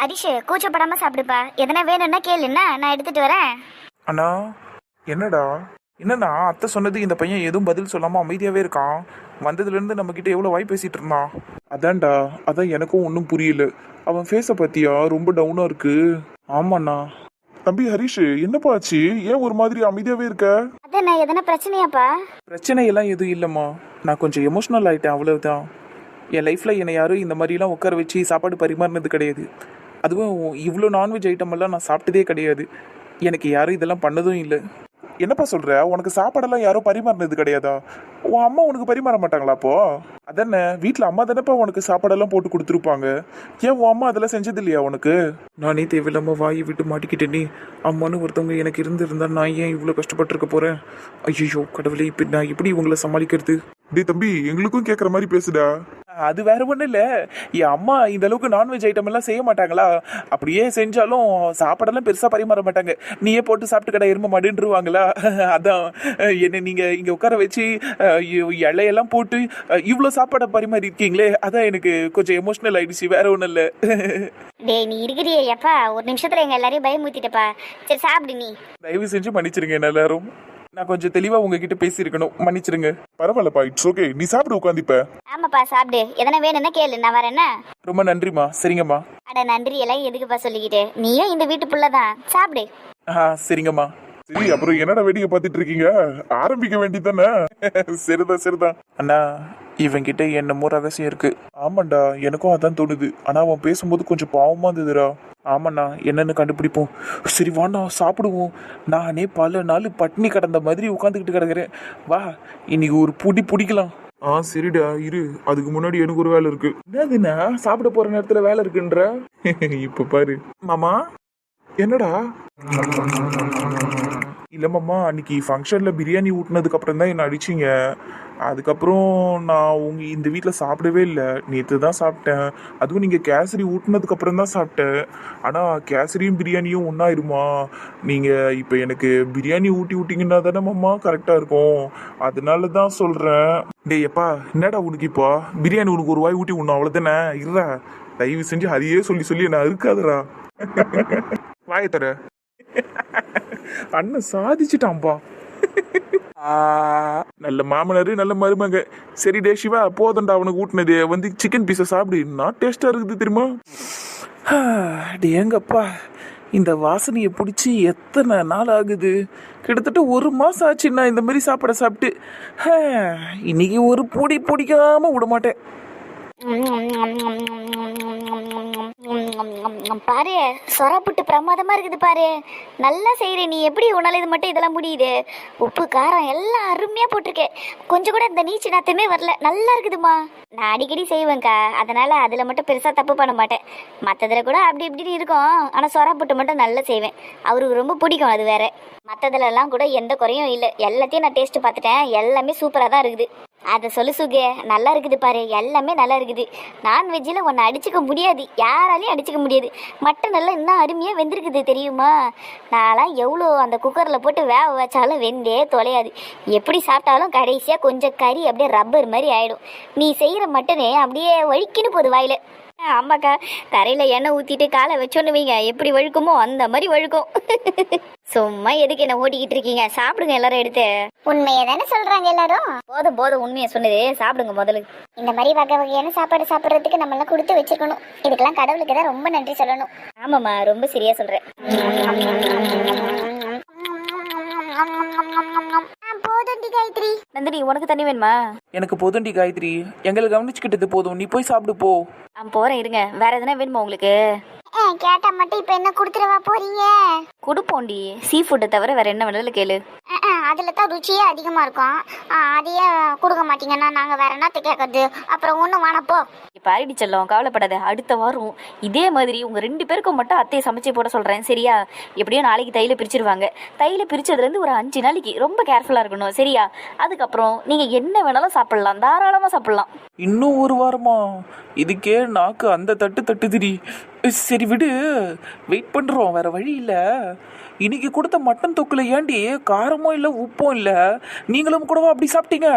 ஹரிஷ் கூச்சப்படாம சாப்பிடுப்பா. எதனா வேணும்னா கேளு என்ன? நான் எடுத்துட்டு வரேன். அண்ணா என்னடா? என்னண்ணா அத்தை சொன்னது இந்த பையன் எதுவும் பதில் சொல்லாம அமைதியாவே இருக்கான்? வந்ததுல இருந்து நம்ம கிட்ட எவ்வளவு வாய் பேசிட்டு இருந்தான்? அதான்டா அதான் எனக்கும் ஒன்றும் புரியல. அவன் ஃபேஸ பத்தியா ரொம்ப டவுனா இருக்கு. ஆமாண்ணா. தம்பி ஹரிஷ் என்னப்பா ஆச்சு? ஏன் ஒரு மாதிரி அமைதியாவே இருக்க? அதான் எதனா பிரச்சனையாப்பா? பிரச்சனை எல்லாம் எதுவும் இல்லைம்மா. நான் கொஞ்சம் எமோஷ்னல் ஆயிட்டேன் அவ்வளவுதான். என் லைஃப்ல என்னை யாரும் இந்த மாதிரிலாம் உட்கார வச்சு சாப்பாடு பரிமாறினது கிடையாது. அதுவும் இவ்வளோ நான்வெஜ் ஐட்டம் எல்லாம் நான் சாப்பிட்டதே கிடையாது. எனக்கு யாரும் இதெல்லாம் பண்ணதும் இல்லை. என்னப்பா சொல்ற? உனக்கு சாப்பாடெல்லாம் யாரும் பரிமாறினது கிடையாதா? உன் அம்மா உனக்கு பரிமாற மாட்டாங்களா அப்போ? அதானே வீட்டில் அம்மா தானேப்பா உனக்கு சாப்பாடெல்லாம் போட்டு கொடுத்துருப்பாங்க. ஏன் உன் அம்மா அதெல்லாம் செஞ்சது இல்லையா உனக்கு? நானே தேவையில்லாமல் வாயை விட்டு மாட்டிக்கிட்டேனே. அம்மானு ஒருத்தவங்க எனக்கு இருந்திருந்தா நான் ஏன் இவ்வளோ கஷ்டப்பட்டுருக்க போறேன்? ஐயோ கடவுளே இப்போ நான் எப்படி உங்களை சமாளிக்கிறது? டேய் தம்பி எங்களுக்கும் கேக்குற மாதிரி பேசுடா. அது வேற ஒன்றும் இல்லை. என் அம்மா இந்த அளவுக்கு நான்வெஜ் ஐட்டம் எல்லாம் செய்ய மாட்டாங்களா? அப்படியே செஞ்சாலும் சாப்பாடெல்லாம் பெருசாக பரிமாற மாட்டாங்க. நீயே போட்டு சாப்பிட்டு கடை எரும மாடுன்றுவாங்களா? அதான் என்ன நீங்கள் இங்கே உட்கார வச்சு இலையெல்லாம் போட்டு இவ்வளோ சாப்பாடை பரிமாறி இருக்கீங்களே அதான் எனக்கு கொஞ்சம் எமோஷ்னல் ஆயிடுச்சு வேற ஒன்றும் இல்லை. டேய் நீ இருக்கிறியே எப்பா ஒரு நிமிஷத்துல எங்க எல்லாரையும் பயமுத்திட்டப்பா சரி சாப்பிடு நீ. தயவு செஞ்சு மன்னிச்சிருங்க என்ன எல்லாரும் நான் கொஞ்சம் தெளிவாக உங்ககிட்ட பேசியிருக்கணும். மன்னிச்சிருங்க. பரவாயில்லப்பா இட்ஸ் ஓகே நீ சாப்பிட உட்காந்துப்ப ஆமாப்பா சாப்பிடு. எதனா வேணும்னா கேளு. நான் வரேன்னா? ரொம்ப நன்றிம்மா. சரிங்கம்மா. அட நன்றி. எல்லாம் எதுக்குப்பா சொல்லிக்கிட்டு? நீயும் இந்த வீட்டு புள்ள தான் சாப்பிடு. ஆ சரிங்கம்மா. சரி அப்புறம் என்னடா வேடிக்கை பார்த்துட்டு இருக்கீங்க? ஆரம்பிக்க வேண்டியதானே சரிதான் சரிதான் அண்ணா இவன்கிட்ட என்னமோ ரகசியம் இருக்கு. ஆமாண்டா எனக்கும் அதான் தோணுது. ஆனா அவன் பேசும்போது கொஞ்சம் பாவமா இருந்ததுடா. ஆமாண்ணா என்னன்னு கண்டுபிடிப்போம். சரி வாண்ணா சாப்பிடுவோம். நானே பல நாள் பட்டினி கடந்த மாதிரி உட்காந்துக்கிட்டு கிடக்குறேன். வா இன்னைக்கு ஒரு புடி பிடிக்கலாம். ஆ சரிடா இரு. அதுக்கு முன்னாடி எனக்கு ஒரு வேலை இருக்கு. என்னதுண்ணா சாப்பிட போற நேரத்துல வேலை இருக்குன்ற? இப்ப பாரு. மாமா? என்னடா? இல்லைம்மாம்மா அன்னைக்கு ஃபங்க்ஷனில் பிரியாணி ஊட்டினதுக்கு அப்புறம் தான் என்ன அடிச்சீங்க? அதுக்கப்புறம் நான் உங்க இந்த வீட்டில் சாப்பிடவே இல்லை. நேற்று தான் சாப்பிட்டேன். அதுவும் நீங்கள் கேசரி ஊட்டினதுக்கு அப்புறம் தான் சாப்பிட்டேன். ஆனால் கேசரியும் பிரியாணியும் ஒன்றாயிருமா நீங்கள் இப்போ எனக்கு பிரியாணி ஊட்டி விட்டிங்கன்னா தானே மாமா கரெக்டாக இருக்கும். அதனால தான் சொல்கிறேன் டே எப்பா என்னடா உனக்கு இப்போ? பிரியாணி உனக்கு ஒரு வாய் ஊட்டி உண்ணும் அவ்வளோதானே இருடா. தயவு செஞ்சு அதையே சொல்லி சொல்லி நான் இருக்காதடா வாயை தர அண்ணன் சாதிச்சிட்டான்பா. ஆ, நல்ல மாமனாரு நல்ல மருமங்க சரி டே சிவா போதண்டா அவனுக்கு ஊட்டினது. வந்து சிக்கன் பீஸை சாப்பிடு. நான் டேஸ்டா இருக்குது தெரியுமா? டேங்கப்பா இந்த வாசனையை பிடிச்சி எத்தனை நாள் ஆகுது? கிட்டத்தட்ட ஒரு மாசம் ஆச்சு நான் இந்த மாதிரி சாப்பாடை சாப்பிட்டு. ஹே, இன்னைக்கு ஒரு பொடி பிடிக்காம விட மாட்டேன் பாரு சொரப்புட்டு பிரமாதமா இருக்குது பாரு. நல்லா செய்கிற நீ எப்படி உன்னால இது மட்டும் இதெல்லாம் முடியுது? உப்பு காரம் எல்லாம் அருமையா போட்டிருக்கேன் கொஞ்சம் கூட இந்த நீச்சு நாத்தமே வரல. நல்லா இருக்குதுமா நான் அடிக்கடி செய்வேன்க்கா. அதனால அதில் மட்டும் பெருசா தப்பு பண்ண மாட்டேன். மற்றதுல கூட அப்படி இப்படின்னு இருக்கும். ஆனா சொரப்புட்டு மட்டும் நல்லா செய்வேன். அவருக்கு ரொம்ப பிடிக்கும் அது வேற. மற்றதுலலாம் கூட எந்த குறையும் இல்லை. எல்லாத்தையும் நான் டேஸ்ட்டு பார்த்துட்டேன். எல்லாமே சூப்பராக தான் இருக்குது. அதை சொல்லு சுகே நல்லா இருக்குது பாரு எல்லாமே நல்லா இருக்குது. நான்வெஜ்ஜில் ஒன்று அடிச்சுக்க முடியாது யாராலையும் அடிச்சுக்க முடியாது. மட்டன் எல்லாம் இன்னும் அருமையாக வெந்திருக்குது தெரியுமா? நான்லாம் எவ்வளோ அந்த குக்கரில் போட்டு வேக வச்சாலும் வெந்தே தொலையாது. எப்படி சாப்பிட்டாலும் கடைசியாக கொஞ்சம் கறி அப்படியே ரப்பர் மாதிரி ஆகிடும் நீ செய்கிற மட்டனே அப்படியே வழிக்கின்னு போகுது வாயில. ஆமாக்கா தரையில் எண்ணெய் ஊற்றிட்டு காலை வச்சோன்னு வைங்க எப்படி வழுக்குமோ அந்த மாதிரி வழுக்கும். சும்மா எதுக்கு என்ன ஓட்டிக்கிட்டு இருக்கீங்க? சாப்பிடுங்க எல்லாரும் எடுத்து. உண்மையை தானே சொல்றாங்க எல்லாரும்? போதும் போதும் உண்மையை சொன்னது. சாப்பிடுங்க முதல்ல இந்த மாதிரி வகை வகையான சாப்பாடு சாப்பிட்றதுக்கு நம்ம எல்லாம் கொடுத்து வச்சிருக்கணும். இதுக்கெல்லாம் கடவுளுக்கு தான் ரொம்ப நன்றி சொல்லணும். ஆமாம்மா ரொம்ப சரியா சொல்றேன். போதும் காயத்ரி. நந்தினி உனக்கு தண்ணி வேணுமா? எனக்கு போதும்டி காயத்ரி. எங்களை கவனிச்சுக்கிட்டது போதும். நீ போய் சாப்பிடு போ. ஆ போறேன் இருங்க. வேற எதுனா வேணுமா உங்களுக்கு? கேட்டா மட்டும் இப்ப என்ன கொடுத்துடவா போறீங்க? கொடுப்போண்டி. சீ ஃபுட்டை தவிர வேற என்ன வேணாலும் கேளு. அதுல தான் ருச்சியே அதிகமா இருக்கும். அதையே கொடுக்க மாட்டீங்கன்னா நாங்க வேற என்னத்த கேட்கறது அப்புறம் ஒண்ணும் வேணப்போ. பாரிடி செல்லம் கவலைப்படாத. அடுத்த வாரம் இதே மாதிரி உங்க ரெண்டு பேருக்கும் மட்டும் அத்தையை சமைச்சு போட சொல்றேன் சரியா? எப்படியும் நாளைக்கு தையில பிரிச்சிருவாங்க. தையில பிரிச்சதுல இருந்து ஒரு அஞ்சு நாளைக்கு ரொம்ப கேர்ஃபுல்லா இருக்கணும் சரியா? அதுக்கப்புறம் நீங்க என்ன வேணாலும் சாப்பிடலாம் தாராளமா சாப்பிடலாம். இன்னும் ஒரு வாரமா? இதுக்கே நாக்கு அந்த தட்டு தட்டுதுடி. சரி விடு. வெயிட் பண்றோம் வேற வழி இல்ல. இன்னைக்கு கொடுத்த மட்டன் தொக்குல ஏண்டி காரமும் இல்லை உப்பும் இல்லை? நீங்களும் கூடவா அப்படி சாப்பிட்டீங்க?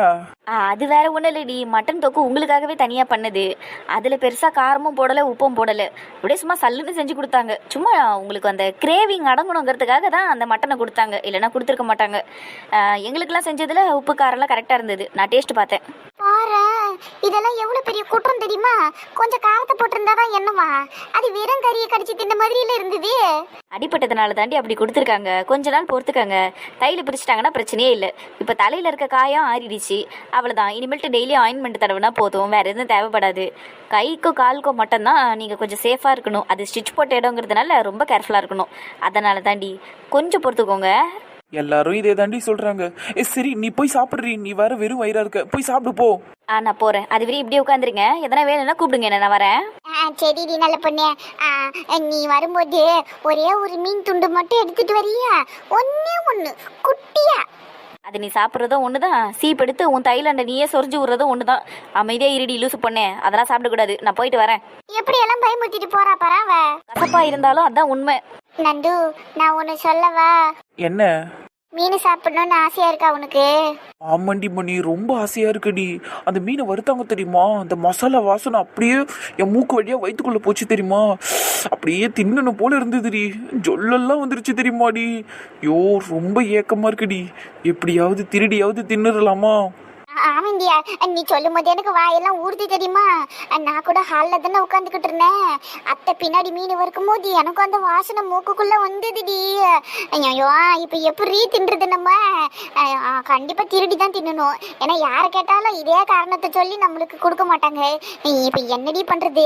அது வேற ஒன்றும் இல்லடி. மட்டன் தொக்கு உங்களுக்காகவே தனியாக பண்ணது. அதில் பெருசாக காரமும் போடலை உப்பும் போடலை. அப்படியே சும்மா சல்லுன்னு செஞ்சு கொடுத்தாங்க. சும்மா உங்களுக்கு அந்த கிரேவிங் அடங்கணுங்கிறதுக்காக தான் அந்த மட்டனை கொடுத்தாங்க. இல்லைன்னா கொடுத்துருக்க மாட்டாங்க. எங்களுக்கெல்லாம் செஞ்சதில் உப்பு காரம்லாம் கரெக்டாக இருந்தது. நான் டேஸ்ட் பார்த்தேன். இதெல்லாம் எவ்வளவு பெரிய குற்றம் தெரியுமா? கொஞ்சம் காரத்தை போட்டிருந்தா தான் என்னவா? அது வெறும் கறியை கடிச்சு தின்ன மாதிரியில இருந்தது. அடிப்பட்டதுனால தாண்டி அப்படி கொடுத்துருக்காங்க. கொஞ்ச நாள் பொறுத்துக்காங்க. தையில் பிரிச்சிட்டாங்கன்னா பிரச்சனையே இல்லை. இப்போ தலையில் இருக்க காயம் ஆறிடுச்சு. அவ்வளோதான் இனிமேல்ட்டு டெய்லி ஆயின்மெண்ட் தடவைனா போதும். வேறு எதுவும் தேவைப்படாது. கைக்கும் காலுக்கும் மட்டும்தான் நீங்கள் கொஞ்சம் சேஃபாக இருக்கணும். அது ஸ்டிச் போட்ட இடங்கிறதுனால ரொம்ப கேர்ஃபுல்லாக இருக்கணும். அதனால தாண்டி கொஞ்சம் பொறுத்துக்கோங்க. எல்லாரும் இதே தாண்டி சொல்றாங்க. ஏ சரி நீ போய் சாப்பிட்றீ நீ வேற வெறும் வயிறா இருக்க. போய் சாப்பிடு போ. ஆ நான் போகிறேன் அது வரையும் இப்படியே உட்காந்துருங்க. எதனா வேணும்னா கூப்பிடுங்க என்ன நான் வரேன். ஆ, சரிடி நல்ல பொண்ணு. ஆ, நீ வரும்போது ஒரே ஒரு மீன் துண்டு மட்டும் எடுத்துட்டு வரியா? ஒன்னே ஒண்ணு குட்டியா? அது நீ சாப்பிட்றதும் ஒன்று தான் சீப் எடுத்து உன் தைலண்டை நீயே சொரிஞ்சு விட்றதும் ஒன்று தான் அமைதியாக இருடி லூசு பொண்ணே. அதெல்லாம் சாப்பிடக்கூடாது. நான் போயிட்டு வரேன். எப்படி எல்லாம் பயமுறுத்திட்டு போறா பராவ கசப்பாக இருந்தாலும் அதான் உண்மை. நண்டு நான் ஒன்னு சொல்லவா? என்ன? மீன் சாப்பிடணும்னு ஆசையா இருக்கா உனக்கு? ஆமாண்டி மணி ரொம்ப ஆசையா இருக்குடி. அந்த மீனை வறுத்தாங்க தெரியுமா? அந்த மசாலா வாசனை அப்படியே என் மூக்கு வழியா வயிற்றுக்குள்ள போச்சு தெரியுமா? அப்படியே தின்னணும் போல இருந்ததுடி. ஜொல்லெல்லாம் வந்துருச்சு தெரியுமாடி. ஐயோ ரொம்ப ஏக்கமா இருக்குடி. எப்படியாவது திருடியாவது தின்னுடலாமா ஆமாண்டியா. நீ சொல்லும் போது எனக்கு வாயெல்லாம் ஊறுது தெரியுமா? நான் கூட ஹாலில் தானே உட்காந்துக்கிட்டு இருந்தேன். அத்தை பின்னாடி மீன் வறுக்கும் போது எனக்கும் அந்த வாசனை மூக்குக்குள்ள வந்ததுடி. ஐயோ இப்போ எப்படி தின்றது நம்ம? அஹ், அஹ், கண்டிப்பா திருடி தான் தின்னணும். ஏன்னா யாரை கேட்டாலும் இதே காரணத்தை சொல்லி நம்மளுக்கு கொடுக்க மாட்டாங்க. இப்போ என்னடி பண்றது?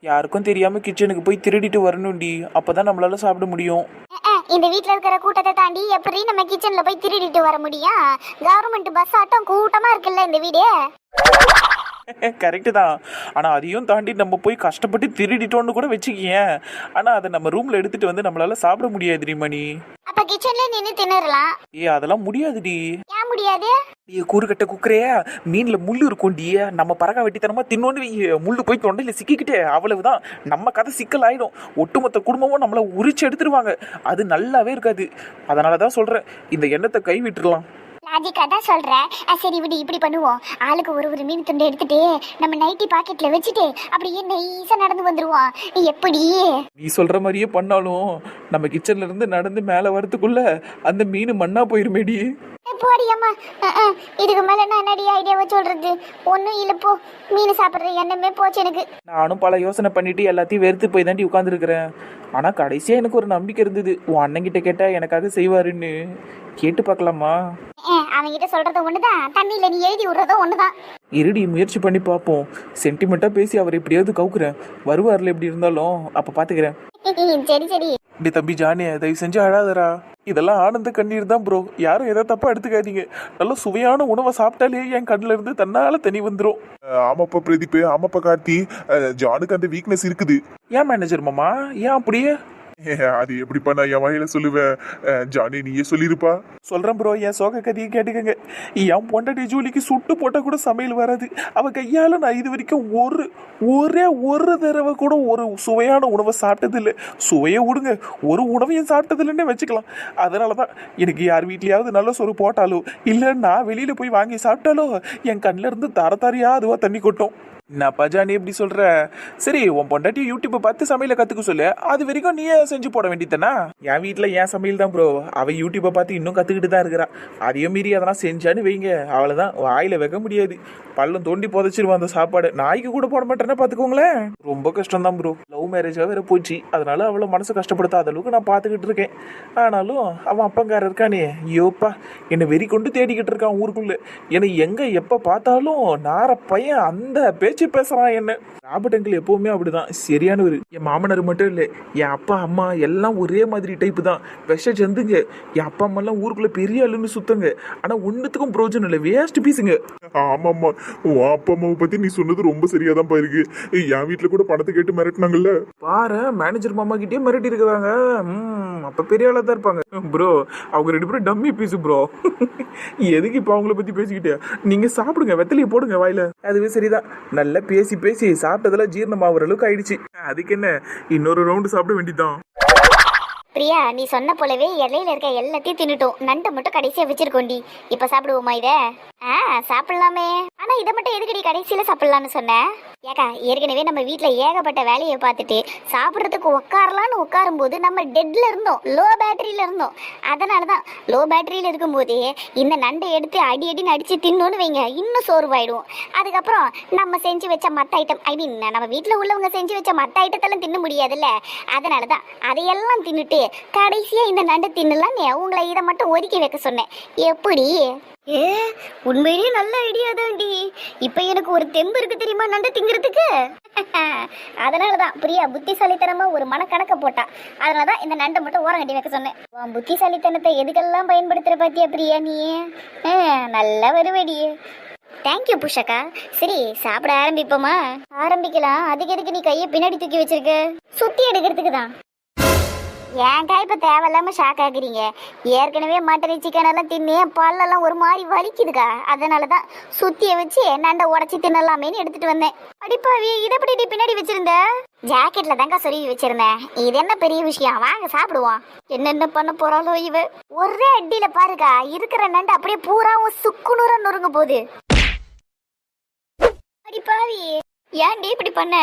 யாருக்கும் தெரியாம கிச்சனுக்கு போய் திருடிட்டு வரணும்டி. அப்பதான் நம்மளால சாப்பிட முடியும். இந்த வீட்டில் இருக்கிற கூட்டத்தை தாண்டி எப்படி நம்ம கிச்சனில் போய் திருடிட்டு வர முடியும்? கவர்மெண்ட் பஸ் ஆட்டம் கூட்டமாக இருக்குல்ல இந்த வீடு? கரெக்டு தான். ஆனால் அதையும் தாண்டி நம்ம போய் கஷ்டப்பட்டு திருடிட்டோன்னு கூட வச்சுக்கியேன். ஆனால் அதை நம்ம ரூமில் எடுத்துகிட்டு வந்து நம்மளால சாப்பிட முடியாதுடி மணி. அப்ப கிச்சன்ல நின்று தின்னறலாம் ஏ அதெல்லாம் முடியாதுடி. ஏன் முடியாது? ஏ கூறுகட்ட குக்கரையா மீன்ல முள்ளு இருக்கும்டி. நம்ம பறக்க வெட்டித்தனமா தின்னோன்னு முள்ளு போய் தொண்டையில சிக்கிக்கிட்டே அவ்வளவுதான். நம்ம கதை சிக்கல் ஆயிடும் ஒட்டுமொத்த குடும்பமும் நம்மளை உரிச்சு எடுத்துருவாங்க. அது நல்லாவே இருக்காது. அதனால தான் சொல்றேன் இந்த எண்ணத்தை கை விட்டுறலாம் லாஜிக்கா தான் சொல்றேன் அஹ் சரி விடு இப்படி பண்ணுவோம். ஆளுக்கு ஒரு ஒரு மீன் துண்டை எடுத்துட்டு நம்ம நைட்டி பாக்கெட்ல வச்சுட்டு அப்படியே நைஸா நடந்து வந்துருவோம். எப்படி? நீ சொல்ற மாதிரியே பண்ணாலும் நம்ம கிச்சன்ல இருந்து நடந்து மேலே வரதுக்குள்ள அந்த மீன் மண்ணா போயிருமேடி. போடி அம்மா. அஹ், அஹ். இதுக்கு மேல நான் என்னடி ஐடியாவை சொல்றது? ஒன்றும் இல்லை போ. மீன் சாப்பிட்ற எண்ணமே போச்சு எனக்கு. நானும் பல யோசனை பண்ணிட்டு எல்லாத்தையும் வெறுத்து போய் தாண்டி உட்காந்துருக்கிறேன் ஆனால் கடைசியாக எனக்கு ஒரு நம்பிக்கை இருந்தது. உன் அண்ணன்கிட்ட கேட்டால் எனக்காக செய்வாருன்னு. கேட்டு பார்க்கலாமா? அஹ், அவன்கிட்ட சொல்றது ஒண்ணுதான். தண்ணியில நீ எழுதி விடுறதும் ஒண்ணுதான். இருடி முயற்சி பண்ணி பார்ப்போம். சென்டிமெண்ட்டாக பேசி அவர் எப்படியாவது கவுக்குறேன். வருவார்ல எப்படி இருந்தாலும். அப்போ பார்த்துக்கிறேன் சரி சரி. டே தம்பி ஜானி தயவு செஞ்சு அழாதடா. இதெல்லாம் ஆனந்த கண்ணீர் தான் ப்ரோ யாரும் எதை தப்பா எடுத்துக்காதீங்க. நல்ல சுவையான உணவை சாப்பிட்டாலே என் கண்ணுல இருந்து தன்னால தனி வந்துடும் ஆமாப்பா பிரதீப் ஆமாப்பா கார்த்தி. ஜானுக்கு அந்த வீக்னஸ் இருக்குது. ஏன் மேனேஜர் மாமா? ஏன் அப்படியே? அது எப்படிப்பா நான் என் வாயில சொல்லுவேன்? ஜானி நீயே சொல்லிருப்பா. சொல்றேன் ப்ரோ என் சோக கதையை கேட்டுக்கங்க. என் பொண்டாட்டி ஜூலிக்கு சுட்டு போட்டா கூட சமையல் வராது. அவ கையால நான் இது வரைக்கும் ஒரு ஒரே ஒரு தடவை கூட ஒரு சுவையான உணவை சாப்பிட்டதில்லை. சுவையை விடுங்க. ஒரு உணவையும் சாப்பிட்டதில்லைன்னே வச்சுக்கலாம். அதனால தான் எனக்கு யார் வீட்லயாவது நல்ல சோறு போட்டாலோ இல்லை நான் வெளியில போய் வாங்கி சாப்பிட்டாலோ என் கண்ணில் இருந்து தர தரையா அதுவா தண்ணி கொட்டும். என்னப்பா நீ எப்படி சொல்ற? சரி உன் பொண்டாட்டி யூடியூப்பை பார்த்து சமையலை கத்துக்க சொல்லு. அது வரைக்கும் நீயே செஞ்சு போட வேண்டியதானா என் வீட்டில் என் சமையல் தான் ப்ரோ அவ யூடியூப்பை பார்த்து இன்னும் கத்துக்கிட்டு தான் இருக்கிறா. அதையும் மீறி அதெல்லாம் செஞ்சான்னு வைங்க. அவ்வளவுதான் வாயில வைக்க முடியாது. பள்ளம் தோண்டி புதைச்சிருவான் அந்த சாப்பாடு. நாய்க்கு கூட போட மாட்டேன்னா பாத்துக்கோங்களேன். ரொம்ப கஷ்டம் தான் ப்ரோ லவ் மேரேஜாக வேற போச்சு. அதனால அவளை மனசு கஷ்டப்படுத்தாத அளவுக்கு நான் பார்த்துக்கிட்டு இருக்கேன். ஆனாலும் அவன் அப்பங்கார இருக்கானே. ஐயோப்பா என்னை வெறி கொண்டு தேடிக்கிட்டு இருக்கான் ஊருக்குள்ள. என்னை எங்க எப்ப பார்த்தாலும் நார பையன் அந்த பேர் பேச்சு பேசுறான் என்ன? ராபர்ட் அங்கிள் எப்பவுமே அப்படிதான். சரியானவர் என் மாமனார் மட்டும் இல்லை என் அப்பா அம்மா எல்லாம் ஒரே மாதிரி டைப் தான். விஷ ஜந்துங்க என் அப்பா அம்மா எல்லாம் ஊருக்குள்ள பெரிய ஆளுன்னு சுத்தங்க. ஆனா ஒன்னுத்துக்கும் பிரோஜனம் இல்லை. வேஸ்ட் பீஸுங்க ஆமாம்மா. உன் அப்பா அம்மாவை பத்தி நீ சொன்னது ரொம்ப சரியாதான்ப்பா இருக்கு என் வீட்ல கூட பணத்தை கேட்டு மிரட்டினாங்கல்ல? பாரு மேனேஜர் மாமா கிட்டே மிரட்டி இருக்கிறாங்க அப்போ பெரிய ஆளாக தான் இருப்பாங்க. ப்ரோ அவங்க ரெண்டு பேரும் டம்மி பீஸு ப்ரோ எதுக்கு இப்போ அவங்கள பத்தி பேசிக்கிட்டு? நீங்க சாப்பிடுங்க வெத்தலையை போடுங்க வாயில. அதுவே சரிதான். நல்லா பேசி பேசி சாப்பிட்டதெல்லாம் ஜீரணம் அளவுக்கு ஆயிடுச்சு. அதுக்கு என்ன? இன்னொரு ரவுண்டு சாப்பிட வேண்டியதான் பிரியா நீ சொன்ன போலவே இலையில இருக்க எல்லாத்தையும் தின்னுட்டோம். நண்டை மட்டும் கடைசியா வச்சிருக்கோண்டி. இப்ப சாப்பிடுவோமா இத? ஆ சாப்பிடலாமே. ஆனா இதை மட்டும் எதுக்கடி கடைசியில சாப்பிடலாம்னு சொன்னேன் ஏக்கா ஏற்கனவே நம்ம வீட்டில் ஏகப்பட்ட வேலையை பார்த்துட்டு சாப்பிட்றதுக்கு உட்காரலான்னு உட்காரும்போது நம்ம டெட்ல இருந்தோம். லோ பேட்டரியில இருந்தோம். அதனால தான் லோ பேட்டரியில் இருக்கும்போதே இந்த நண்டை எடுத்து அடி அடின்னு நடித்து தின்னோன்னு வைங்க இன்னும் சோர்வாயிடும். அதுக்கப்புறம் நம்ம செஞ்சு வச்ச மற்ற ஐட்டம் ஐ மீன் நம்ம வீட்டில் உள்ளவங்க செஞ்சு வச்ச மற்ற ஐட்டத்தெல்லாம் தின்ன முடியாதுல்ல. அதனால தான் அதையெல்லாம் தின்னுட்டு கடைசியா இந்த நண்டு தின்னலான்னு உங்களை இதை மட்டும் ஒதுக்கி வைக்க சொன்னேன். எப்படி? ஏ உண்மையிலேயே நல்ல ஐடியா தான்டி. இப்போ எனக்கு ஒரு தெம்பு இருக்கு தெரியுமா நண்டு திங்கிறதுக்கு? அதனால தான் பிரியா புத்திசாலித்தனமா ஒரு மனக்கணக்க போட்டா. அதனால தான் இந்த நண்டை மட்டும் ஓரம் கட்டி வைக்க சொன்னேன். உன் புத்திசாலித்தனத்தை எதுக்கெல்லாம் பயன்படுத்துற பாத்தியா பிரியா நீ? ஆ, நல்லா வருவடி. தேங்க்யூ புஷக்கா. சரி சாப்பிட ஆரம்பிப்போமா? ஆரம்பிக்கலாம். அதுக்கு எதுக்கு நீ கையை பின்னாடி தூக்கி வச்சிருக்க? சுத்தி எடுக்கிறதுக்கு தான் ஏன்டா இப்ப தேவையில்லாம ஷாக் ஆகுறீங்க? ஏற்கனவே மட்டன் சிக்கன் எல்லாம் தின்னே பல்லெல்லாம் ஒரு மாதிரி வலிக்குதுக்கா. அதனால தான் சுத்திய வச்சு நண்டை உடச்சி தின்னலாமேன்னு எடுத்துட்டு வந்தேன். அடிப்பாவி இதை எப்படி நீ பின்னாடி வச்சிருந்த? ஜாக்கெட்ல தாங்க சொருவி வச்சிருந்தேன். இது என்ன பெரிய விஷயம்? வாங்க சாப்பிடுவோம். என்னென்ன பண்ண போறாளோ இவ. ஒரே அடியில பாருக்கா இருக்கிற நண்டு அப்படியே பூராவும் சுக்குநூறா நொறுங்க போகுது. அடிப்பாவி ஏன்டி இப்படி பண்ண?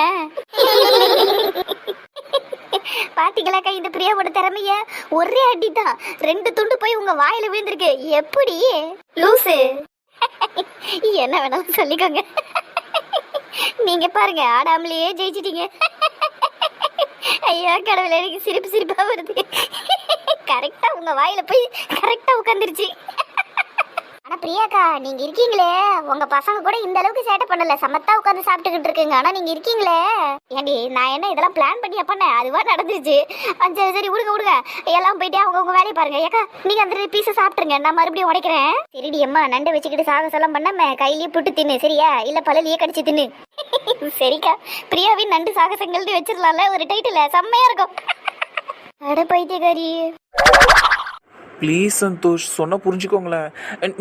பாத்தீங்களாக்கா இந்த பிரியாவோட திறமைய? ஒரே அடி தான் ரெண்டு துண்டு போய் உங்க வாயில விழுந்திருக்கு. எப்படி? லூசு. என்ன வேணாலும் சொல்லிக்கோங்க. நீங்க பாருங்க ஆடாமலேயே ஜெயிச்சிட்டீங்க. ஐயா கடவுளே எனக்கு சிரிப்பு சிரிப்பா வருது. கரெக்டா உங்க வாயில போய் கரெக்டா உட்காந்துருச்சு ஆனா பிரியாக்கா நீங்க இருக்கீங்களே. உங்க பசங்க கூட இந்த அளவுக்கு சேட்டை பண்ணல. சமத்தா உட்காந்து சாப்பிட்டுக்கிட்டு இருக்குங்க. ஆனா நீங்க இருக்கீங்களே. ஏண்டி நான் என்ன இதெல்லாம் பிளான் பண்ணியா பண்ணேன் அதுவா நடந்துச்சு? சரி சரி விடுங்க விடுங்க எல்லாம் போயிட்டு அவங்க உங்க வேலையை பாருங்க. ஏக்கா நீங்க அந்த பீஸை சாப்பிட்டுருங்க. நான் மறுபடியும் உடைக்கிறேன். சரிடி அம்மா நண்டை வச்சுக்கிட்டு சாகசம் எல்லாம் பண்ணாம கையிலேயே புட்டு தின்னு சரியா? இல்ல பழலியே கடிச்சு தின்னு. சரிக்கா. பிரியாவின் நண்டு சாகசங்கள்னு வச்சிடலாம்ல ஒரு டைட்டில் செம்மையா இருக்கும். அட பைத்தியக்காரி. ப்ளீஸ் சந்தோஷ் சொன்னா புரிஞ்சுக்கோங்களேன்.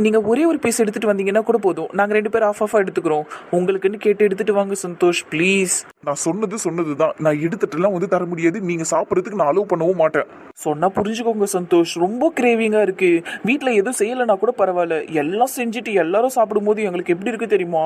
நீங்கள் ஒரே ஒரு பீஸ் எடுத்துகிட்டு வந்தீங்கன்னா கூட போதும். நாங்கள் ரெண்டு பேரும் ஆஃப் ஆஃபாக எடுத்துக்கிறோம். உங்களுக்குன்னு கேட்டு எடுத்துகிட்டு வாங்க சந்தோஷ் ப்ளீஸ் நான் சொன்னது சொன்னது தான் நான் எடுத்துட்டுலாம் வந்து தர முடியாது. நீங்க சாப்பிட்றதுக்கு நான் அலோவ் பண்ணவும் மாட்டேன். சொன்னா புரிஞ்சுக்கோங்க சந்தோஷ். ரொம்ப கிரேவிங்காக இருக்கு. வீட்டில் எதுவும் செய்யலைனா கூட பரவாயில்ல. எல்லாம் செஞ்சுட்டு எல்லாரும் சாப்பிடும்போது எங்களுக்கு எப்படி இருக்கு தெரியுமா?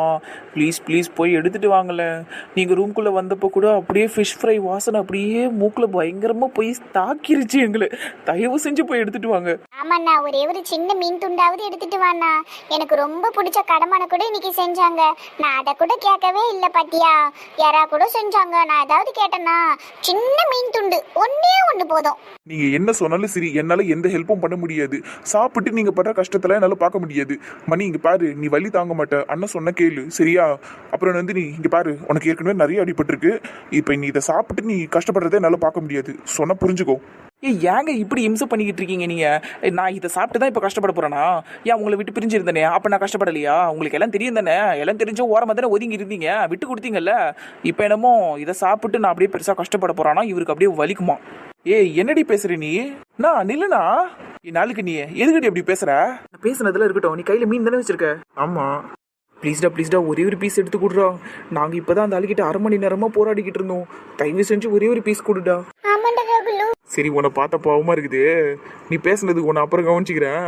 ப்ளீஸ் ப்ளீஸ் போய் எடுத்துட்டு வாங்களேன். நீங்கள் ரூம்குள்ளே வந்தப்போ கூட அப்படியே ஃபிஷ் ஃப்ரை வாசனை அப்படியே மூக்கில் பயங்கரமாக போய் தாக்கிருச்சு எங்களை. தயவு செஞ்சு போய் எடுத்துட்டு வாங்க. ஆமாண்ணா ஒரே ஒரு சின்ன மீன் துண்டாவது எடுத்துட்டு வாண்ணா. எனக்கு ரொம்ப பிடிச்ச கடமான கூட இன்னைக்கு செஞ்சாங்க. நான் அதை கூட கேட்கவே இல்லை பாத்தியா? யாரா கூட செஞ்சாங்க? நான் ஏதாவது கேட்டேன்னா சின்ன மீன் துண்டு ஒன்னே ஒன்று போதும். நீங்க என்ன சொன்னாலும் சரி என்னால எந்த ஹெல்ப்பும் பண்ண முடியாது. சாப்பிட்டு நீங்க படுற கஷ்டத்தெல்லாம் என்னால பார்க்க முடியாது. மணி இங்க பாரு நீ வலி தாங்க மாட்ட. அண்ணன் சொன்ன கேளு சரியா? அப்புறம் வந்து நீ இங்க பாரு உனக்கு ஏற்கனவே நிறைய அடிபட்டிருக்கு. இப்போ நீ இதை சாப்பிட்டு நீ கஷ்டப்படுறதை என்னால பார்க்க முடியாது. சொன்ன புரிஞ்சுக்கோ. ஏய் ஏங்க இப்படி இம்சை பண்ணிக்கிட்டு இருக்கீங்க நீங்க? ஏய், நான் இதை சாப்பிட்டு தான் இப்போ கஷ்டப்பட போறேனா? ஏன் உங்களை விட்டு பிரிஞ்சிருந்தேனே? அப்போ நான் கஷ்டப்படலையா? உங்களுக்கு எல்லாம் தெரியும் தானே? எல்லாம் தெரிஞ்ச ஓரமாக தானே ஒதுங்கி இருந்தீங்க? விட்டு கொடுத்தீங்கல்ல? இப்போ என்னமோ இதை சாப்பிட்டு நான் அப்படியே பெருசாக கஷ்டப்பட போறானா? இவருக்கு அப்படியே வலிக்குமா? ஏய் என்னடி பேசுற நீ? நான் நில்லுனா நாளுக்கு நீ. எதுக்கடி அப்படி பேசுற? நான் பேசுனதுல இருக்கட்டும். நீ கையில மீன் தானே வச்சிருக்க? ஆமா. ப்ளீஸ்டா ப்ளீஸ்டா ஒரே ஒரு பீஸ் எடுத்து கொடுறா. நாங்கள் இப்போ தான் அந்த ஆளுகிட்ட அரை மணி நேரமாக போராடிக்கிட்டு இருந்தோம். தயவு செஞ்சு ஒரே ஒரு பீஸ் கொடுடா. சரி உன்னை பார்த்த பாவமா இருக்குது. நீ பேசுனது உன்னை அப்புறம் கவனிச்சுக்கிறேன்.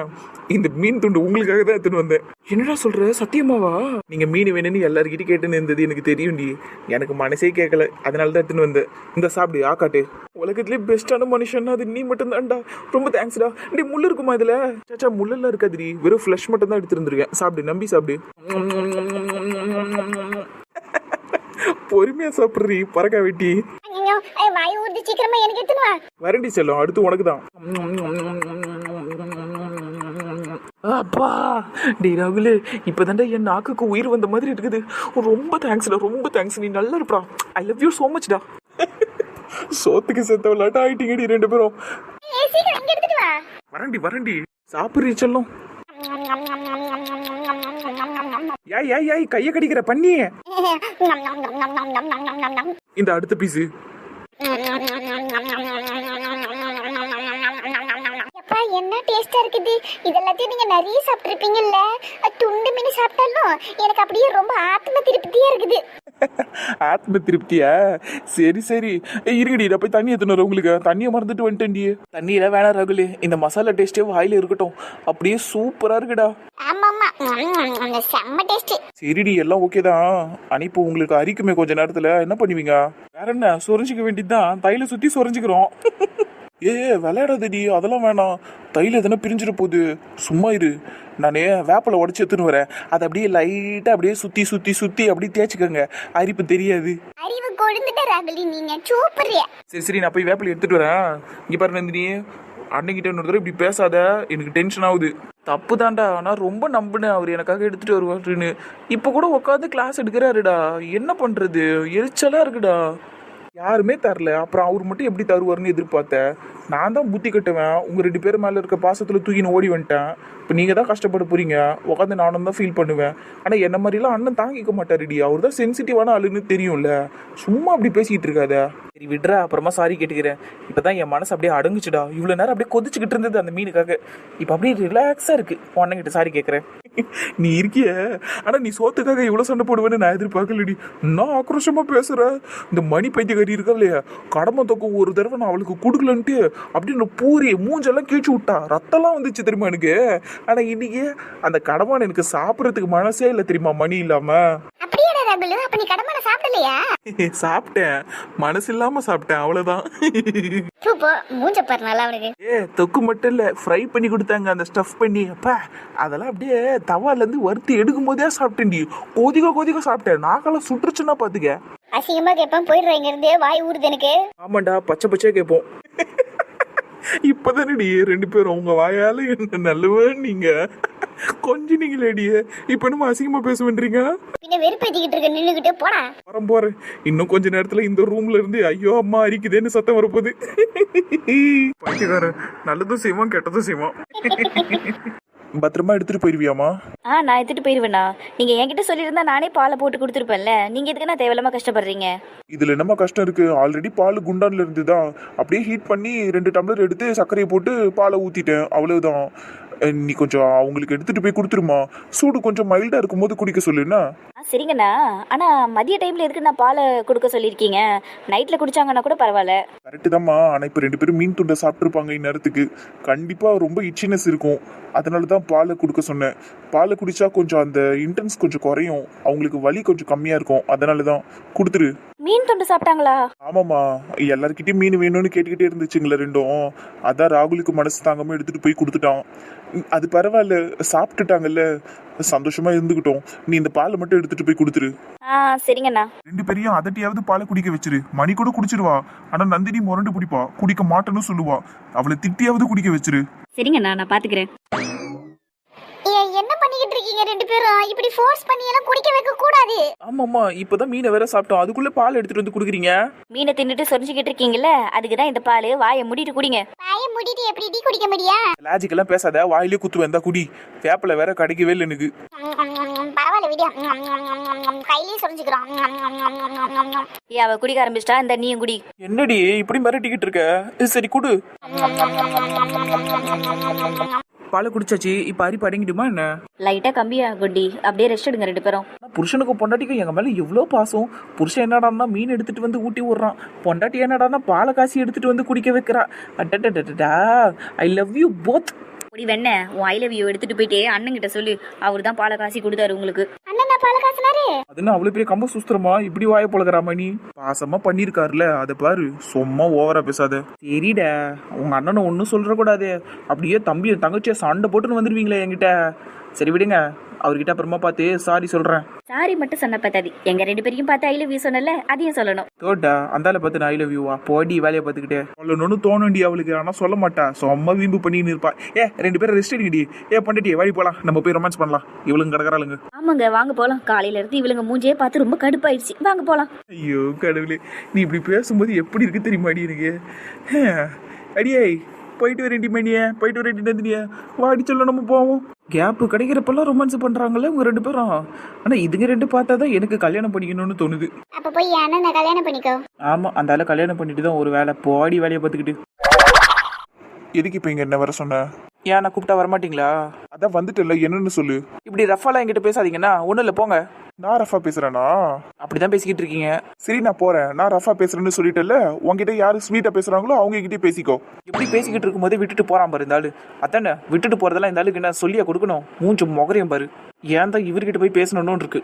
இந்த மீன் துண்டு உங்களுக்காக தான் எடுத்துன்னு வந்தேன். என்னடா சொல்ற? சத்தியமாவா? நீங்க மீன் வேணும்னு எல்லாருக்கிட்டையும் கேட்டுன்னு இருந்தது எனக்கு தெரியும்டி. எனக்கு மனசே கேட்கல. அதனால தான் எடுத்துன்னு வந்தேன். இந்த சாப்பிடு ஆக்காட்டு உலகத்துலேயே பெஸ்டான மனுஷன் அது நீ மட்டும் தான்டா ரொம்ப தேங்க்ஸ்டா டேய் முள்ளு இருக்குமா இதுல? சாச்சா முள்ளெல்லாம் இருக்காதுடி. வெறும் ஃப்ளஷ் மட்டும் தான் எடுத்துருந்துருக்கேன். சாப்பிடு நம்பி சாப்பிடு. பொறுமையா சாப்பிட்றீ பறக்க வெட்டி. ஐ, வாய் ஊறுது சீக்கிரமா எனக்கு எடுத்துன்னு வா. வரண்டி செல்லம் அடுத்து உனக்கு தான் அப்பா டேய் ராகுல் இப்போதான்டா என் நாக்குக்கு உயிர் வந்த மாதிரி இருக்குது. ரொம்ப தேங்க்ஸ்டா ரொம்ப தேங்க்ஸ் நீ நல்லா இருப்பா ஐ லவ் யூ ஸோ மச்டா சோத்துக்கு செத்த விளையாட்ட ஆயிட்டீங்கடி ரெண்டு பேரும். வரண்டி வரண்டி. சாப்பிட்றீ செல்லம். ஏய் ஏய் ஏய் கையை கடிக்கிற பண்ணி இந்த அடுத்த பீஸு அப்பா என்ன டேஸ்டா இருக்குது? இதெல்லாத்தையும் நீங்க நிறைய சாப்பிட்டுருப்பீங்கல்ல. துண்டு மீன் சாப்பிட்டாலும் எனக்கு அப்படியே ரொம்ப ஆத்ம திருப்தியா இருக்குது. ஆத்ம திருப்தியா? சரி சரி. இருங்கடி நான் போய் தண்ணி வரேன் உங்களுக்கு. தண்ணியை மறந்துட்டு வந்துட்டேன்டி. தண்ணியில வேணாம் ரகுலு. இந்த மசாலா டேஸ்டே வாயில இருக்கட்டும். அப்படியே சூப்பரா இருக்குடா. சரிடி எல்லாம் ஓகே தான். ஆனா இப்போ உங்களுக்கு அரிக்குமே கொஞ்ச நேரத்துல. என்ன பண்ணுவீங்க? வேற என்ன? சொரிஞ்சிக்க வேண்டியதுதான். தையில சுத்தி சொரிஞ்சுக்கிறோம். ஏ விளையாடாதடி அதெல்லாம் வேணாம். தையில எதனா பிரிஞ்சிட போகுது. சும்மா இரு. நானே வேப்பில உடச்சி எடுத்துன்னு வரேன். அதை அப்படியே லைட்டா அப்படியே சுத்தி சுத்தி சுத்தி அப்படியே தேய்ச்சிக்கோங்க. அரிப்பு தெரியாது. அறிவு கொழுந்துட்ட ராகுலி நீங்க சரி சரி நான் போய் வேப்பில எடுத்துட்டு வரேன். இங்க பாரு நந்தினி. அன்னைக்கிட்ட இன்னொரு தடவை இப்படி பேசாத. எனக்கு டென்ஷன் ஆகுது. தப்பு தான்டா ஆனால் ரொம்ப நம்பினேன். அவர் எனக்காக எடுத்துட்டு வருவாருன்னு. இப்போ கூட உட்காந்து கிளாஸ் எடுக்கிறாருடா. என்ன பண்றது? எரிச்சலா இருக்குடா. யாருமே தரல. அப்புறம் அவர் மட்டும் எப்படி தருவாருன்னு எதிர்பார்த்தேன் நான் தான் புத்தி கட்டுவேன். உங்கள் ரெண்டு பேர் மேலே இருக்க பாசத்தில் தூக்கின்னு ஓடி வந்துட்டேன். இப்போ நீங்கள் தான் கஷ்டப்பட போகிறீங்க உட்காந்து நானும் தான் ஃபீல் பண்ணுவேன். ஆனால் என்ன மாதிரிலாம் அண்ணன் தாங்கிக்க மாட்டாருடி. அவர் தான் சென்சிட்டிவான ஆளுன்னு தெரியும்ல. சும்மா அப்படி பேசிக்கிட்டு இருக்காத. சரி விடுற. அப்புறமா சாரி கேட்டுக்கிறேன். இப்போ தான் என் மனசு அப்படியே அடங்குச்சுடா. இவ்வளோ நேரம் அப்படியே கொதிச்சுக்கிட்டு இருந்தது அந்த மீனுக்காக. இப்போ அப்படியே ரிலாக்ஸாக இருக்கு. உன் சாரி கேட்குறேன் நீ இருக்கிய. ஆனா நீ சோத்துக்காக இவ்வளவு சண்டை போடுவேன்னு நான் எதிர்பார்க்கலடி. நான் ஆக்ரோஷமா பேசுற. இந்த மணி பைத்தியக்காரி இருக்கா இல்லையா? கடமை தொக்கம் ஒரு தடவை நான் அவளுக்கு கொடுக்கலன்ட்டு அப்படின்னு பூரி மூஞ்செல்லாம் கீழ்ச்சி விட்டா. ரத்தம்லாம் வந்துச்சு தெரியுமா எனக்கு? ஆனா இன்னைக்கு அந்த கடமான எனக்கு சாப்பிடறதுக்கு மனசே இல்லை தெரியுமா மணி இல்லாம? சாப்பிட்டேன். மனசு இல்லாம சாப்பிட்டேன் அவ்வளவுதான். ஏ தொக்கு மட்டும் இல்ல ஃப்ரை பண்ணி கொடுத்தாங்க அந்த ஸ்டஃப் பண்ணி. அப்பா அதெல்லாம் அப்படியே தவால இருந்து வறுத்து எடுக்கும் போதே சாப்பிட்டேன்டி. கொதிக்க கொதிக்க சாப்பிட்டேன். நாக்கெல்லாம் சுட்டுருச்சுன்னா பாத்துக்க. அசிங்கமா கேட்பேன். போயிடுறேன் இங்க இருந்தே வாய் ஊறுது எனக்கு. ஆமாண்டா பச்சை பச்சையா கேட்போம். இப்பதானடி ரெண்டு பேரும் உங்க வாயால என்ன நல்லவன் நீங்க? கொஞ்சம் நீங்களேடியே இப்ப நம்ம அசிங்கமா பேச வேண்டீங்க பின்ன வெறுப்பேத்திக்கிட்டு இருக்க நின்னுகிட்டே. போடா. வரேன் போறேன். இன்னும் கொஞ்ச நேரத்துல இந்த ரூம்ல இருந்து ஐயோ அம்மா அரிக்குதேன்னு சத்தம் வரப்போகுது. பைத்தியக்காரன் நல்லதும் செய்வான் கெட்டதும் செய்வான். பத்திரமா எடுத்துட்டு போயிருவியாமா ஆ நான் எடுத்துட்டு போயிருவேண்ணா. நீங்க என்கிட்ட சொல்லியிருந்தா நானே பாலை போட்டு கொடுத்துருப்பேன்ல. நீங்க எதுக்குண்ணா தேவையில்லாம கஷ்டப்படுறீங்க? இதுல என்னமா கஷ்டம் இருக்கு? ஆல்ரெடி பால் குண்டான்ல இருந்துதான் அப்படியே ஹீட் பண்ணி ரெண்டு டம்ளர் எடுத்து சர்க்கரையை போட்டு பாலை ஊத்திட்டேன். அவ்வளவுதான். அஹ் நீ கொஞ்சம் அவங்களுக்கு எடுத்துட்டு போய் கொடுத்துருமா? சூடு கொஞ்சம் மைல்டா இருக்கும்போது குடிக்க சொல்லுன்னா சரிங்கண்ணா. ஆனா மதிய டைம்ல எதுக்கு நான் பாலை கொடுக்க சொல்லியிருக்கீங்க? நைட்ல குடிச்சாங்கன்னா கூட பரவாயில்ல. கரெக்டு தான்மா ஆனா இப்ப ரெண்டு பேரும் மீன் துண்டை சாப்பிட்டுருப்பாங்க இந்நேரத்துக்கு. கண்டிப்பா ரொம்ப இச்சினஸ் இருக்கும். அதனால தான் பாலை கொடுக்க சொன்னேன். பாலை குடிச்சா கொஞ்சம் அந்த இன்டென்ஸ் கொஞ்சம் குறையும். அவங்களுக்கு வலி கொஞ்சம் கம்மியா இருக்கும். அதனால தான். கொடுத்துரு. மீன் தொண்டு சாப்பிட்டாங்களா? ஆமாம்மா. எல்லார்கிட்டயும் மீன் வேணும்னு கேட்டுக்கிட்டே இருந்துச்சுங்களே ரெண்டும். அதான் ராகுலுக்கு மனசு தாங்காம எடுத்துட்டு போய் கொடுத்துட்டான். அது பரவாயில்ல. சாப்பிட்டுட்டாங்கல்ல. சந்தோஷமா இருந்துகிட்டோம். நீ இந்த பாலை மட்டும் எடுத்துட்டு போய் கொடுத்துரு. ஆ சரிங்கண்ணா. ரெண்டு பேரையும் அதட்டியாவது பாலை குடிக்க வச்சிரு. மணி கூட குடிச்சிருவா. ஆனா நந்தினி முரண்டு பிடிப்பா. குடிக்க மாட்டேன்னு சொல்லுவா. அவளை திட்டியாவது குடிக்க வச்சிரு. சரிங்கண்ணா நான் பாத்துக்கிறேன் ஏய், என்ன பண்ணிக்கிட்டு இருக்கீங்க ரெண்டு பேரும் இப்படி ஃபோர்ஸ் பண்ணி எல்லாம் குடிக்க வைக்க கூடாது ஆமாம்மா இப்பதான் மீனை வேற சாப்பிட்டோம் அதுக்குள்ள பால் எடுத்துட்டு வந்து கொடுக்குறீங்க மீனை தின்னுட்டு சொரிஞ்சுக்கிட்டு இருக்கீங்கல்ல அதுக்கு தான் இந்த பால் வாயை மூடிட்டு குடிங்க வாயை மூடிட்டு எப்படி டீ குடிக்க முடியா லாஜிக் எல்லாம் பேசாத வாயிலே குத்து வந்தா குடி வேப்பில வேற கிடைக்கவே இல்லை எனக்கு பரவாயில்ல விடியா கையிலேயே சொரிஞ்சுக்கிறோம் ஏ அவ குடிக்க ஆரம்பிச்சிட்டா இந்த நீயும் குடி என்னடி இப்படி மிரட்டிக்கிட்டு இருக்க சரி குடு பாலை குடிச்சாச்சு இப்ப அரிப்பு அடங்கிடுமா என்ன? லைட்டா கம்பியா குண்டி அப்படியே ரெஸ்ட் எடுங்க ரெண்டு பேரும். புருஷனுக்கும் பொண்டாட்டிக்கும் எங்க மேல எவ்வளோ பாசம்? புருஷன் என்னடான்னா மீன் எடுத்துட்டு வந்து ஊட்டி விடுறான். பொண்டாட்டி என்னடான்னா பாலை காசி எடுத்துட்டு வந்து குடிக்க வைக்கிறா. அட்டடா ஐ லவ் யூ போத் குடி வெண்ண? உன் ஐ லவ் யூ எடுத்துட்டு போயிட்டு அண்ணன்கிட்ட சொல்லு. அவர் தான் பாலை காசி கொடுத்தாரு உங்களுக்கு. அண்ணன் நான் பால காசுனாரு அதுன்னு அவ்வளவு பெரிய கம்ப சுஸ்திரமா? இப்படி வாய பழகிறாமா நீ பாசமா பண்ணிருக்காருல அதை பாரு. சும்மா ஓவரா பேசாத. சரிடா உங்க அண்ணனை ஒன்றும் சொல்ற கூடாது அப்படியே தம்பி தங்கச்சியை சண்டை போட்டுன்னு வந்துருவீங்களே என்கிட்ட. சரி விடுங்க. அவர்கிட்ட அப்புறமா பார்த்து சாரி சொல்றேன். சாரி மட்டும் சொன்ன பத்தாது. எங்க ரெண்டு பேரையும் பார்த்து ஐ லவ் யூ சொன்னல அதையும் சொல்லணும். தோட்டா அந்தால பார்த்து நான் ஐ லவ் யூவா போடி வேலையை பார்த்துக்கிட்டே. சொல்லணும்னு தோணுண்டி அவளுக்கு ஆனா சொல்ல மாட்டா. சும்மா வீம்பு பண்ணின்னு இருப்பா. ஏ ரெண்டு பேரும் ரெஸ்ட் எடுங்கடி. ஏ பண்ணிட்டியே வாடி போலாம். நம்ம போய் ரொமான்ஸ் பண்ணலாம். இவளுங்க கிடக்குறாளுங்க ஆமாங்க வாங்க போலாம். காலையில இருந்து இவளுங்க மூஞ்சியே பார்த்து ரொம்ப கடுப்பாயிடுச்சு. வாங்க போலாம். ஐயோ கடவுளே. நீ இப்படி பேசும்போது எப்படி இருக்கு தெரியுமா அடி எனக்கு? ஹே, அடியே. போயிட்டு வரேன்டி மணியே போயிட்டு வரேன்டி நந்தினியே. வாடி சொல்ல நம்ம போவோம். கேப்பு கிடைக்கிறப்பெல்லாம் ரொமான்ஸ் பண்றாங்கல்ல உங்க ரெண்டு பேரும்? ஆனா இதுங்க ரெண்டு பார்த்தா தான் எனக்கு கல்யாணம் பண்ணிக்கணும்னு தோணுது. அப்ப போய் அண்ணனை கல்யாணம் பண்ணிக்கோ. ஆமா அந்த ஆளை கல்யாணம் பண்ணிட்டு தான் ஒரு வேலை. போடி வேலையை பார்த்துக்கிட்டு. எதுக்கு இப்ப இங்க என்ன வர சொன்ன? ஏன் நான் கூப்பிட்டா வரமாட்டீங்களா? அதான் வந்துட்டல என்னன்னு சொல்லு. இப்படி ரஃபாலாம் என்கிட்ட பேசாதீங்கன்னா ஒன்றும் இல்லை போங்க. நான் ரஃபா பேசுறேனா? அப்படிதான் பேசிக்கிட்டு இருக்கீங்க. சரி நான் போறேன். நான் ரஃபா பேசுறேன்னு சொல்லிட்டேல்ல உன்கிட்ட யாரு ஸ்வீட்டா பேசுறாங்களோ அவங்க கிட்டே பேசிக்கோ. எப்படி பேசிக்கிட்டு இருக்கும்போதே விட்டுட்டு போறான் பாரு இந்த ஆளு. அத்தானே விட்டுட்டு போறதெல்லாம் இந்த ஆளுக்கு என்ன சொல்லியா கொடுக்கணும்? மூஞ்சு முகரையும் பாரு. ஏன் தான் இவர்கிட்ட போய் பேசணும்னு இருக்கு?